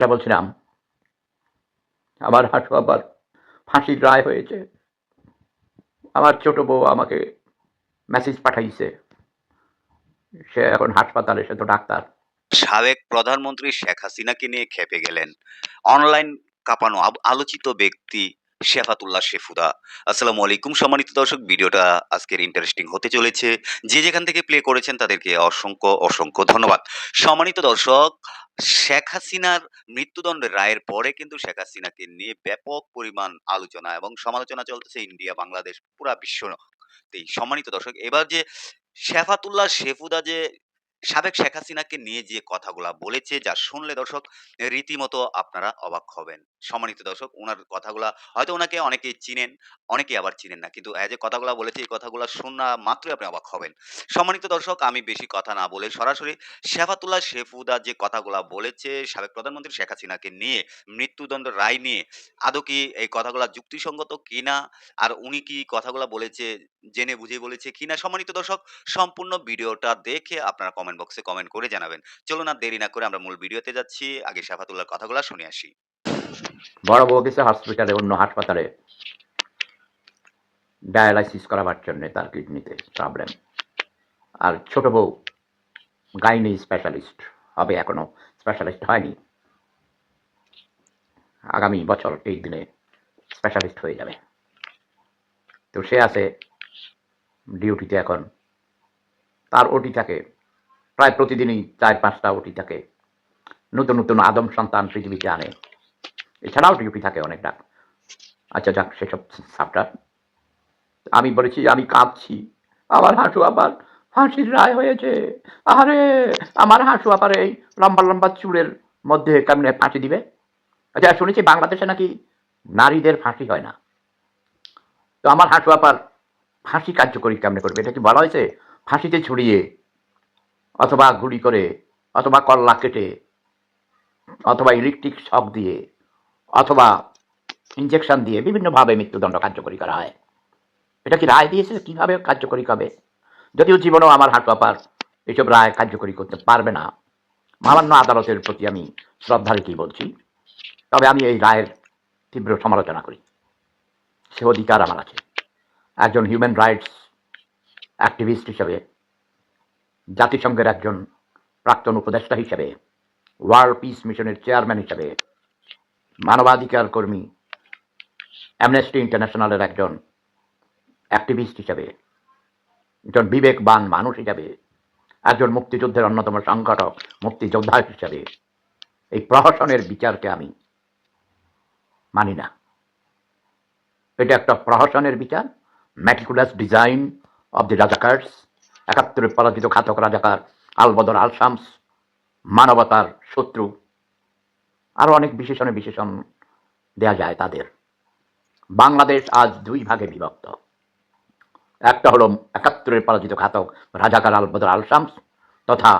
যা বলছিলাম। আমার হাঁটু আবার ফাঁসির রায় হয়েছে। আমার ছোট বউ আমাকে মেসেজ পাঠাইছে। সে এখন হাসপাতালে, সে তো ডাক্তার। সাবেক প্রধানমন্ত্রী শেখ হাসিনাকে নিয়ে খেপে গেলেন। অনলাইন কাঁপানো আলোচিত ব্যক্তি শেফাতুল্লাহ শেফুদা। আসসালামু আলাইকুম সম্মানিত দর্শক, ভিডিওটা আজকের ইন্টারেস্টিং হতে চলেছে। যে যেখান থেকে প্লে করেছেন তাদেরকে অসংখ্য অসংখ্য ধন্যবাদ। সম্মানিত দর্শক শেখ হাসিনার মৃত্যুদণ্ডের রায়ের পরে কিন্তু শেখ হাসিনাকে নিয়ে ব্যাপক পরিমাণ আলোচনা এবং সমালোচনা চলতেছে ইন্ডিয়া, বাংলাদেশ, পুরা বিশ্ব সম্মানিত দর্শক, এবার যে শেফাতুল্লাহ শেফুদা যে সাবেক শেখ হাসিনাকে নিয়ে যে কথাগুলা বলেছে, যা শুনলে দর্শক রীতিমতো আপনারা অবাক হবেন। সম্মানিত দর্শক ওনার কথাগুলা হয়তো ওনাকে অনেকেই চিনেন, অনেকেই আবার চিনেন না, কিন্তু যে কথাগুলা বলেছে, এই কথাগুলা শোনা মাত্রই আপনি অবাক হবেন। সম্মানিত দর্শক, আমি বেশি কথা না বলে সরাসরি শেফাতুল্লাহ শেফুদা যে কথাগুলা বলেছে, সাবেক প্রধানমন্ত্রী শেখ হাসিনাকে নিয়ে, মৃত্যুদণ্ড রায় নিয়ে, আদৌ কি এই কথাগুলা যুক্তিসঙ্গত কিনা, আর উনি কি কথাগুলা বলেছে জেনে বুঝে বলেছে কিনা সম্মানিত দর্শক, সম্পূর্ণ ভিডিওটা দেখে আপনারা কমেন্ট বক্সে কমেন্ট করে জানাবেন। চলুন আর দেরি না করে আমরা মূল ভিডিওতে যাচ্ছি। আগে শাফাতুল্লাহর কথাগুলো শুনে আসি। বড় বউ গেছে হসপিটালে অন্য হাসপাতালে ডায়ালাইসিস করাবার জন্য তার কিডনিতে প্রবলেম আর ছোট বউ গাইনি স্পেশালিস্ট হবে এখনও স্পেশালিস্ট হয়নি। আগামী বছর এই দিনে স্পেশালিস্ট হয়ে যাবে। তো সে আছে ডিউটিতে এখন। তার ওটি থাকে প্রায় প্রতিদিনই চার পাঁচটা ওটি থাকে নতুন নতুন আদম সন্তান পৃথিবীতে আনে। এছাড়াও ডিউটি থাকে অনেক ডাক আচ্ছা যাক, সেসব সাপটার আমি বলেছি, আমি কাঁদছি। আমার হাঁটু আবার ফাঁসির রায় হয়েছে। আরে আমার হাঁটু আবার এই লম্বা লম্বা চুলের মধ্যে কেমনে ফাঁসি দিবে? আচ্ছা শুনেছি বাংলাদেশে নাকি নারীদের ফাঁসি হয় না। তো আমার হাঁটু আবার ফাঁসি কার্যকরী কেমনে করবে? এটা কি বলা হয়েছে? ফাঁসিতে ছড়িয়ে অথবা গুলি করে, অথবা কল্লা কেটে, অথবা ইলেকট্রিক শক দিয়ে, অথবা ইঞ্জেকশন দিয়ে বিভিন্নভাবে মৃত্যুদণ্ড কার্যকরী করা হয়। এটা কি রায় দিয়েছে? কীভাবে কার্যকরী হবে যদিও জীবনেও আমার হাট পাপার এসব রায় কার্যকরী করতে পারবে না। মহামান্য আদালতের প্রতি আমি শ্রদ্ধা রেখেই বলছি? তবে আমি এই রায়ের তীব্র সমালোচনা করি। সে অধিকার আমার আছে। একজন হিউম্যান রাইটস অ্যাক্টিভিস্ট হিসেবে, জাতিসংঘের একজন প্রাক্তন উপদেষ্টা হিসেবে ওয়ার্ল্ড পিস মিশনের চেয়ারম্যান হিসেবে, মানবাধিকার কর্মী অ্যামনেস্টি ইন্টারন্যাশনালের একজন অ্যাক্টিভিস্ট হিসেবে, একজন বিবেকবান মানুষ হিসাবে, একজন মুক্তিযুদ্ধের অন্যতম সংগঠক, মুক্তিযোদ্ধা হিসাবে, এই প্রহসনের বিচারকে আমি মানি না। এটা একটা প্রহসনের বিচার meticulous design of the Razakars একাত্তরে পরাজিত ঘাতক রাজাকার আলবদর আলশামস, মানবতার শত্রু। আরও অনেক বিশেষণে বিশেষণ দেয়া যায় তাদের। বাংলাদেশ আজ দুই ভাগে বিভক্ত। একটা হলো একাত্তরের পরাজিত ঘাতক রাজাকার আলবদর আল শামস তথা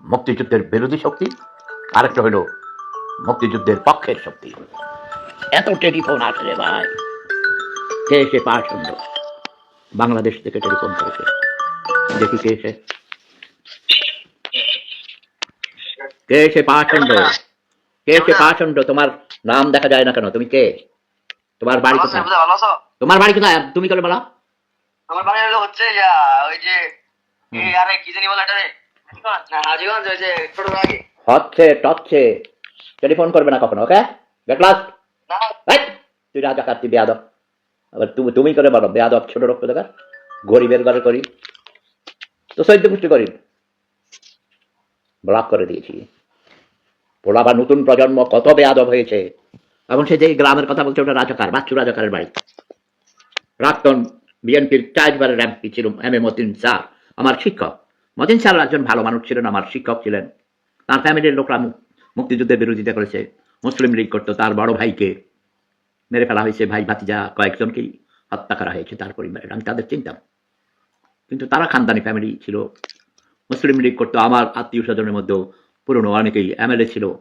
মুক্তিযুদ্ধের বিরোধী শক্তি। আরেকটা হলো মুক্তিযুদ্ধের পক্ষের শক্তি। এত টেলিফোন আসে রে ভাই। কে এসে পা শুনল? বাংলাদেশ থেকে টেলিফোন করেছে। দেখি কে এসে। কে এসে পা শুনল? কে এসে পা শুনল? তোমার নাম দেখা যায় না কেন? তুমি কে? তোমার বাড়ি কোথায়? তোমার বাড়ি কোথায়? তুমি করে বলো? আমার বাড়ি হলো হচ্ছে ওই যে আরে কি জানি বলে এটা ওই যে ছোট আগে হচ্ছে টচ্ছে। টেলিফোন করবে না কখনো ওকে? গেট লাস্ট তুই রাজা কার তুই বেয়াদব। আবার তুমি তুমি করে বলো বেয়াদব, ছোট রক্ত দেখা গরিবের ঘরে করি তো সৈদ্য পুষ্টি গরিব ব্লক করে দিয়েছি। ওরা নতুন প্রজন্ম কত বেয়াদব হয়েছে। এবং সে যে গ্রামের কথা বলছে, ওটা রাজাকার, বাচ্চু রাজাকারের বাড়ি। প্রাক্তন বিএনপির চারবারের এমপি ছিল এম এ মতিন স্যার, আমার শিক্ষক। মতিন স্যার একজন ভালো মানুষ ছিলেন, আমার শিক্ষক ছিলেন। তার ফ্যামিলির লোকরা মুক্তিযুদ্ধের বিরোধিতা করেছে। মুসলিম লীগ করতো তার বড় ভাইকে। মেরে ফেলা হয়েছে, ভাই ভাতিজা কয়েকজনকেই হত্যা করা হয়েছে তার পরিবারের। আমি তাদের চিনতাম। কিন্তু তারা খানদানি ফ্যামিলি ছিল। মুসলিম লীগ করতো। আমার আত্মীয় স্বজনের মধ্যেও পুরনো অনেকেই এমএলএ ছিল।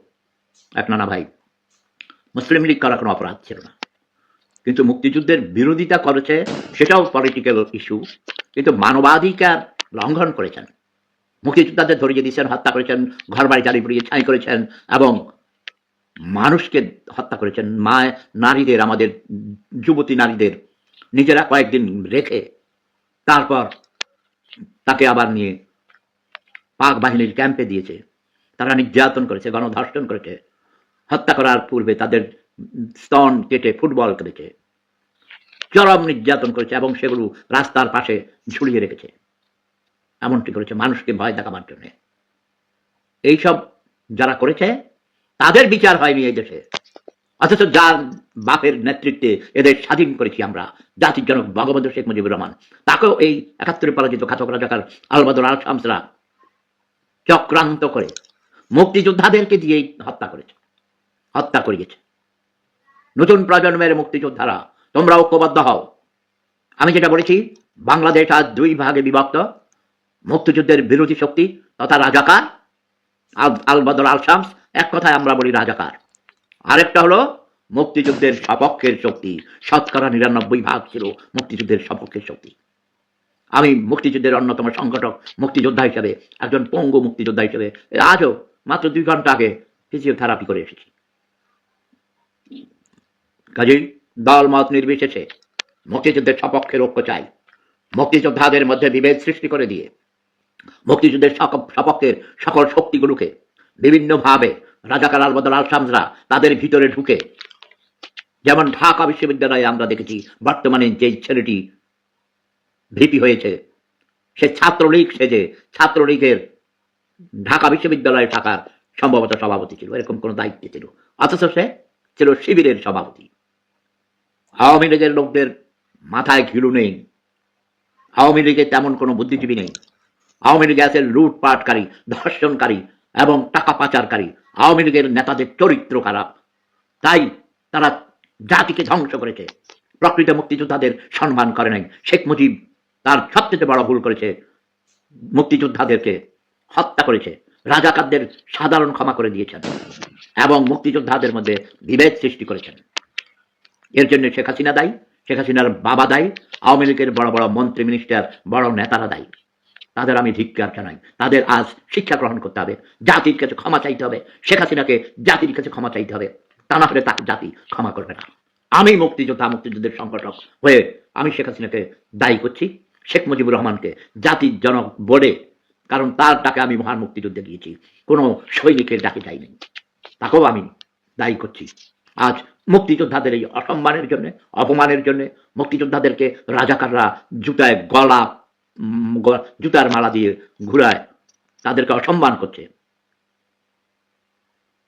এক নানা ভাই। মুসলিম লীগ করা কোনো অপরাধ ছিল না। কিন্তু মুক্তিযুদ্ধের বিরোধিতা করেছে, সেটাও পলিটিক্যাল ইস্যু কিন্তু মানবাধিকার লঙ্ঘন করেছেন। মুক্তিযোদ্ধাদের ধরিয়ে দিয়েছেন, হত্যা করেছেন ঘর বাড়ি চালিয়ে পুড়িয়ে ছাই করেছেন এবং মানুষকে হত্যা করেছেন। মা নারীদের, আমাদের যুবতী নারীদের নিজেরা কয়েকদিন রেখে তারপর তাকে আবার নিয়ে পাক বাহিনীর ক্যাম্পে দিয়েছে। তারা নির্যাতন করেছে, গণধর্ষণ করেছে। হত্যা করার পূর্বে তাদের স্তন কেটে ফুটবল করেছে চরম নির্যাতন করেছে এবং সেগুলো রাস্তার পাশে ঝুলিয়ে রেখেছে। এমনটি করেছে মানুষকে ভয় দেখাবার জন্য। এইসব যারা করেছে তাদের বিচার হয়নি এই দেশে। অথচ যার বাপের নেতৃত্বে এদের স্বাধীন করেছি আমরা, জাতির জনক বঙ্গবন্ধু শেখ মুজিবুর রহমান। তাকেও এই একাত্তরে পরাজিত ঘাতক রাজাকার আলবাদুল আল শামসরা চক্রান্ত করে মুক্তিযোদ্ধাদেরকে দিয়েই হত্যা করেছে, হত্যা করিয়েছে। নতুন প্রজন্মের মুক্তিযোদ্ধারা, তোমরা ঐক্যবদ্ধ হও। আমি যেটা বলেছি, বাংলাদেশ আজ দুই ভাগে বিভক্ত, মুক্তিযুদ্ধের বিরোধী শক্তি তথা রাজাকার, আল- আলবদর আল শামস এক কথায় আমরা বলি রাজাকার। আরেকটা হলো, মুক্তিযুদ্ধের সপক্ষের শক্তি। শতকরা নিরানব্বই ভাগ ছিল মুক্তিযুদ্ধের সপক্ষের শক্তি। আমি মুক্তিযুদ্ধের অন্যতম সংগঠক, মুক্তিযোদ্ধা হিসেবে, একজন পঙ্গু মুক্তিযোদ্ধা হিসেবে, আজও মাত্র দুই ঘণ্টা আগে ফিজিওথেরাপি করে এসেছি। কাজেই দল মত নির্বিশেষে মুক্তিযুদ্ধের সপক্ষের ঐক্য চাই। মুক্তিযোদ্ধাদের মধ্যে বিভেদ সৃষ্টি করে দিয়ে মুক্তিযুদ্ধের সপক্ষের সকল শক্তিগুলোকে বিভিন্নভাবে রাজাকার আল বদল আল শামসরা তাদের ভিতরে ঢুকে। যেমন ঢাকা বিশ্ববিদ্যালয়ে আমরা দেখেছি, বর্তমানে যে ছেলেটি ভিপি হয়েছে, সে ছাত্রলীগ সেজে ছাত্রলীগের ঢাকা বিশ্ববিদ্যালয়ে থাকার সম্ভবত সভাপতি ছিল, এরকম কোনো দায়িত্ব ছিল। অথচ সে ছিল শিবিরের সভাপতি। আওয়ামী লীগের লোকদের মাথায় ঘিলু নেই। আওয়ামী লীগের তেমন কোনো বুদ্ধিজীবী নেই। আওয়ামী লীগে আছে লুটপাটকারী, ধর্ষণকারী এবং টাকা পাচারকারী আওয়ামী লীগের নেতাদের চরিত্র খারাপ। তাই তারা জাতিকে ধ্বংস করেছে। প্রকৃত মুক্তিযোদ্ধাদের সম্মান করে নাই। শেখ মুজিব তার সবচেয়ে বড় ভুল করেছে। মুক্তিযোদ্ধাদেরকে হত্যা করেছে। রাজাকারদের সাধারণ ক্ষমা করে দিয়েছেন এবং মুক্তিযোদ্ধাদের মধ্যে বিভেদ সৃষ্টি করেছেন। এর জন্য শেখ হাসিনা দায়ী, শেখ হাসিনার বাবা দায়ী, আওয়ামী লীগের বড় বড় মন্ত্রী মিনিস্টার বড় নেতারা দায়ী। তাদের আমি ধিক্কার জানাই। তাদের আজ শিক্ষা গ্রহণ করতে হবে। জাতির কাছে ক্ষমা চাইতে হবে। শেখ হাসিনাকে জাতির কাছে ক্ষমা চাইতে হবে। তা না হলে তাকে জাতি ক্ষমা করবে না। আমি মুক্তিযোদ্ধা, মুক্তিযুদ্ধের সংগঠক হয়ে আমি শেখ হাসিনাকে দায়ী করছি। শেখ মুজিবুর রহমানকে জাতির জনক বলে, কারণ তার ডাকে আমি মহান মুক্তিযুদ্ধে গিয়েছি। কোনো সৈনিকের ডাকে যাইনি তাকেও আমি দায়ী করছি। আজ মুক্তিযোদ্ধাদের এই অসম্মানের জন্য, অপমানের জন্য মুক্তিযোদ্ধাদেরকে রাজাকাররা জুতায় গলা জুতার মালা দিয়ে ঘুরায়, তাদেরকে অসম্মান করছে।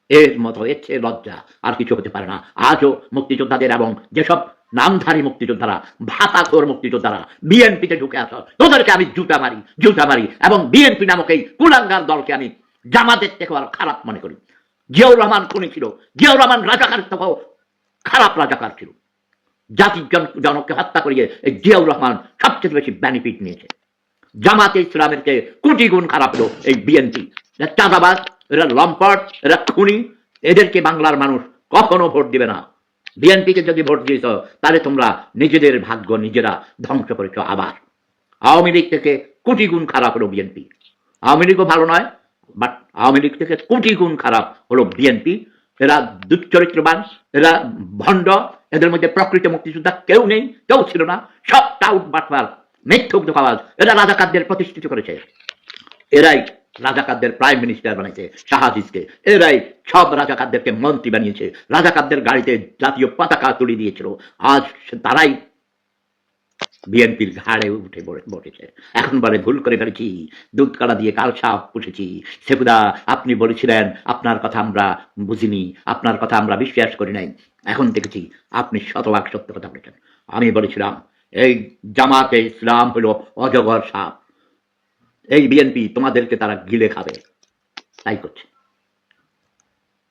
এর মতো, এর লজ্জা আর কিছু হতে পারে না। আজও মুক্তিযোদ্ধাদের এবং যেসব নামধারী মুক্তিযোদ্ধারা, ভাতাখোর মুক্তিযোদ্ধারা, বিএনপিতে ঢুকে আসো তোদেরকে আমি জুতা মারি জুতা মারি এবং বিএনপি নামক এই কুলাঙ্গার দলকে আমি জামাতের থেকে আরও খারাপ মনে করি। জিয়াউর রহমান কোনি ছিল। জিয়াউর রহমান রাজাকার থেকেও খারাপ রাজাকার ছিল। জাতির জন- জনককে হত্যা করিয়ে এই জিয়াউর রহমান সবচেয়ে বেশি বেনিফিট নিয়েছে। জামাতে ইসলামের চেয়ে কোটি গুণ খারাপ হলো এই বিএনপি চাঁদাবাজ, এরা লম্পট, এরা খুনি। এদেরকে বাংলার মানুষ কখনো ভোট দিবে না। বিএনপিকে যদি ভোট দিয়েছ, তাহলে তোমরা নিজেদের ভাগ্য নিজেরা ধ্বংস করেছ আবার। আওয়ামী লীগ থেকে কোটি গুণ খারাপ হলো বিএনপি আওয়ামী লীগও ভালো নয় বাট আওয়ামী লীগ থেকে কোটি গুণ খারাপ হলো বিএনপি এরা দুশ্চরিত্রবান, এরা ভণ্ড, এদের মধ্যে প্রকৃত মুক্তিযোদ্ধা কেউ নেই, কেউ ছিল না। সব টাউট বাটবার মিথ্যুক ধোকাবাজ এরা রাজাকারদের প্রতিষ্ঠিত করেছে। এরাই রাজাকারদের প্রাইম মিনিস্টার বানিয়েছে শাহাদিসকে এরাই সব রাজাকারদেরকে মন্ত্রী বানিয়েছে। রাজাকারদের গাড়িতে জাতীয় পতাকা তুলে দিয়েছিল। আজ তারাই বিএনপির ঘাড়ে উঠে বসেছে। এখন বলে ভুল করে ফেলেছি। দুধ কালা দিয়ে কাল সাপ পুষেছি। সেপুদা আপনি বলেছিলেন, আপনার কথা আমরা বুঝিনি, আপনার কথা আমরা বিশ্বাস করি নাই। এখন দেখেছি, আপনি শতভাগ সত্য কথা বলেছেন। আমি বলেছিলাম এই জামাতে ইসলাম হলো অজগর সাপ। এই বিএনপি তোমাদেরকে তারা গিলে খাবে। তাই করছে।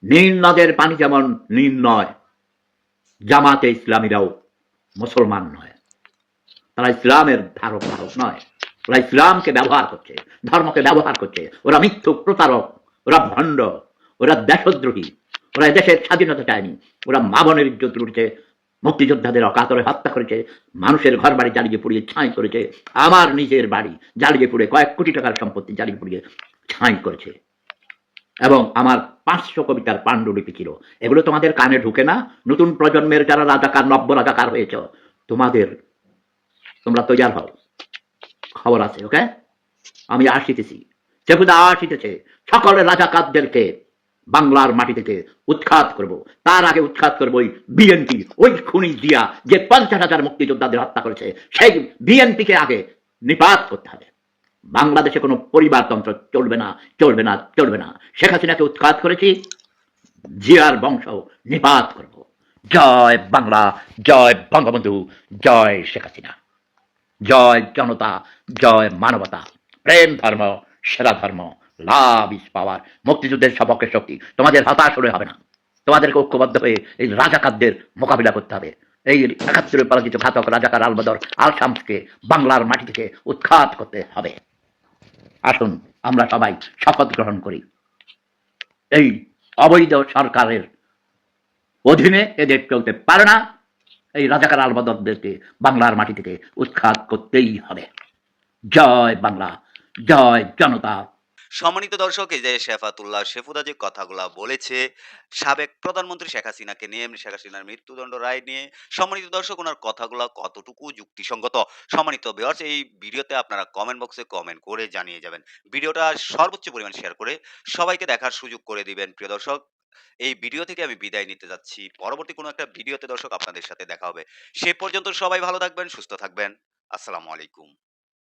নীল নদের পানি যেমন নীল নয়, জামাতে ইসলামীরাও মুসলমান নয়। তারা ইসলামের ধারক ধারক নয়। ওরা ইসলামকে ব্যবহার করছে, ধর্মকে ব্যবহার করছে। ওরা মিথ্যুক প্রতারক, ওরা ভণ্ড, ওরা দেশদ্রোহী, ওরা দেশের স্বাধীনতা চায়নি, ওরা মা বোনের ইজ্জত লুটেছে মুক্তিযোদ্ধাদের অকাতরে হত্যা করেছে, মানুষের ঘর বাড়ি জ্বালিয়ে পুড়িয়ে ছাই করেছে, আমার নিজের বাড়ি জ্বালিয়ে পুড়ে কয়েক কোটি টাকার সম্পত্তি জ্বালিয়ে পুড়িয়ে ছাই করেছে। এবং আমার পাঁচশো কবিতার পাণ্ডুলিপি ছিল। এগুলো তোমাদের কানে ঢুকে না? নতুন প্রজন্মের যারা রাজাকার, নব্য রাজাকার হয়েছ, তোমাদের তোমরা তৈয়ার হও। খবর আছে, ওকে? আমি আসিতেছি। সেগুদা আসিতেছে, সকল রাজাকারদেরকে বাংলার মাটি থেকে উৎখাত করব। তার আগে উৎখাত করব ওই বিএনপি ওই খুনি জিয়া যে পঞ্চাশ হাজার মুক্তিযোদ্ধাদের হত্যা করেছে। সেই বিএনপিকে আগে নিপাত করতে হবে। বাংলাদেশে কোনো পরিবারতন্ত্র চলবে না চলবে না চলবে না। শেখ হাসিনাকে উৎখাত করেছি, জিয়ার বংশ নিপাত করব। জয় বাংলা, জয় বঙ্গবন্ধু, জয় শেখ হাসিনা। জয় জনতা, জয় মানবতা, প্রেম ধর্ম, সেরা ধর্ম। লাভ ইস পাওয়ার। মুক্তিযুদ্ধের সপক্ষে শক্তি। তোমাদের হতাশ হলে হবে না। তোমাদেরকে ঐক্যবদ্ধ হয়ে এই রাজাকারদের মোকাবিলা করতে হবে। এই একাত্তরে পরাজিত ঘাতক রাজাকার আলবদর আল শামসকে বাংলার মাটি থেকে উৎখাত করতে হবে। আসুন, আমরা সবাই শপথ গ্রহণ করি। এই অবৈধ সরকারের অধীনে এদের চলতে পারে না। এই রাজাকার আলবদরদেরকে বাংলার মাটি থেকে উৎখাত করতেই হবে। জয় বাংলা, জয় জনতা। সম্মানিত দর্শক, এই যে শেফাতুল্লাহ শেফুদা যে কথাগুলো বলেছে, সাবেক প্রধানমন্ত্রী শেখ হাসিনাকে নিয়ে শেখ হাসিনার মৃত্যুদণ্ড রায় নিয়ে, সম্মানিত দর্শক, ওনার কথাগুলো কতটুকু যুক্তিসঙ্গত? সম্মানিত ভিউয়ার্স এই ভিডিওতে আপনারা কমেন্ট বক্সে কমেন্ট করে জানিয়ে যাবেন। ভিডিওটা সর্বোচ্চ পরিমাণ শেয়ার করে সবাইকে দেখার সুযোগ করে দিবেন, প্রিয় দর্শক। এই ভিডিও থেকে আমি বিদায় নিতে যাচ্ছি। পরবর্তী কোনো একটা ভিডিওতে দর্শক, আপনাদের সাথে দেখা হবে। সে পর্যন্ত সবাই ভালো থাকবেন, সুস্থ থাকবেন। আসসালামু আলাইকুম।